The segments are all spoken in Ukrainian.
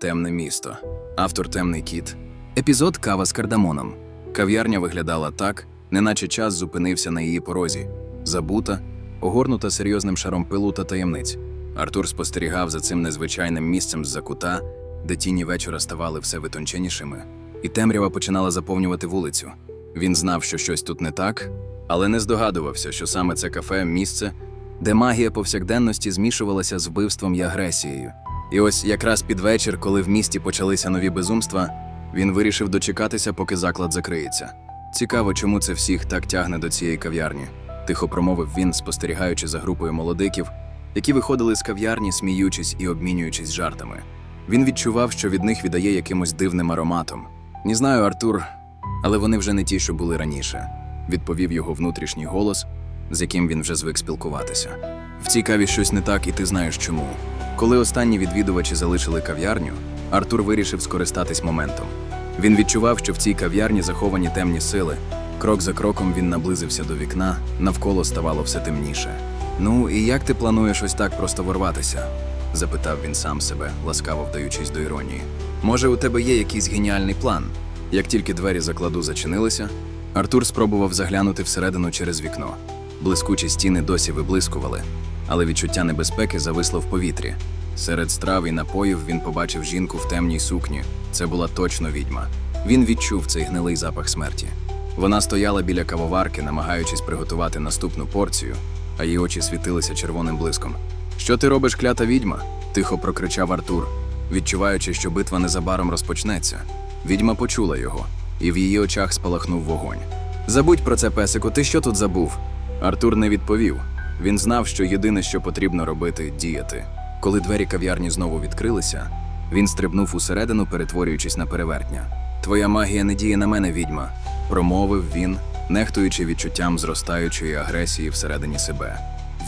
Темне місто. Автор Темний кіт. Епізод Кава з кардамоном. Кав'ярня виглядала так, неначе час зупинився на її порозі. Забута, огорнута серйозним шаром пилу та таємниць. Артур спостерігав за цим незвичайним місцем з-за кута, де тіні вечора ставали все витонченішими, і темрява починала заповнювати вулицю. Він знав, що щось тут не так, але не здогадувався, що саме це кафе місце, де магія повсякденності змішувалася з вбивством і агресією. І ось якраз під вечір, коли в місті почалися нові безумства, він вирішив дочекатися, поки заклад закриється. Цікаво, чому це всіх так тягне до цієї кав'ярні, тихо промовив він, спостерігаючи за групою молодиків, які виходили з кав'ярні, сміючись і обмінюючись жартами. Він відчував, що від них віддає якимось дивним ароматом. Не знаю, Артур, але вони вже не ті, що були раніше, відповів його внутрішній голос, з яким він вже звик спілкуватися. В цій каві щось не так, і ти знаєш чому. Коли останні відвідувачі залишили кав'ярню, Артур вирішив скористатись моментом. Він відчував, що в цій кав'ярні заховані темні сили. Крок за кроком він наблизився до вікна, навколо ставало все темніше. Ну і як ти плануєш ось так просто ворватися? запитав він сам себе, ласкаво вдаючись до іронії. Може, у тебе є якийсь геніальний план? Як тільки двері закладу зачинилися, Артур спробував заглянути всередину через вікно. Блискучі стіни досі виблискували, але відчуття небезпеки зависло в повітрі. Серед страв і напоїв він побачив жінку в темній сукні. Це була точно відьма. Він відчув цей гнилий запах смерті. Вона стояла біля кавоварки, намагаючись приготувати наступну порцію, а її очі світилися червоним блиском. Що ти робиш, клята відьма? тихо прокричав Артур, відчуваючи, що битва незабаром розпочнеться. Відьма почула його, і в її очах спалахнув вогонь. Забудь про це, песику, ти що тут забув? Артур не відповів. Він знав, що єдине, що потрібно робити, діяти. Коли двері кав'ярні знову відкрилися, він стрибнув усередину, перетворюючись на перевертня. Твоя магія не діє на мене, відьма, промовив він, нехтуючи відчуттям зростаючої агресії всередині себе.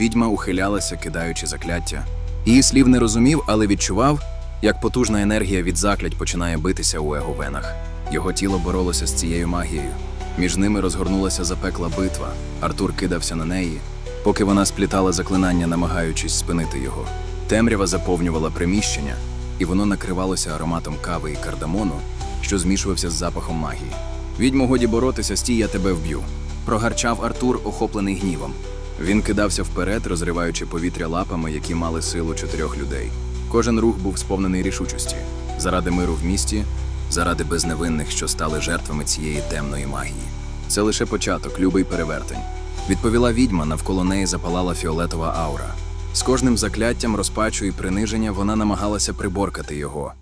Відьма ухилялася, кидаючи закляття. Її слів не розумів, але відчував, як потужна енергія від заклять починає битися у його венах. Його тіло боролося з цією магією. Між ними розгорнулася запекла битва. Артур кидався на неї, поки вона сплітала заклинання, намагаючись спинити його. Темрява заповнювала приміщення, і воно накривалося ароматом кави і кардамону, що змішувався з запахом магії. Відьмо годі боротися, стій, я тебе вб'ю. Прогарчав Артур, охоплений гнівом. Він кидався вперед, розриваючи повітря лапами, які мали силу чотирьох людей. Кожен рух був сповнений рішучості заради миру в місті, заради безневинних, що стали жертвами цієї темної магії. Це лише початок, любий перевертень. Відповіла відьма, навколо неї запалала фіолетова аура. З кожним закляттям, розпачу і приниження вона намагалася приборкати його.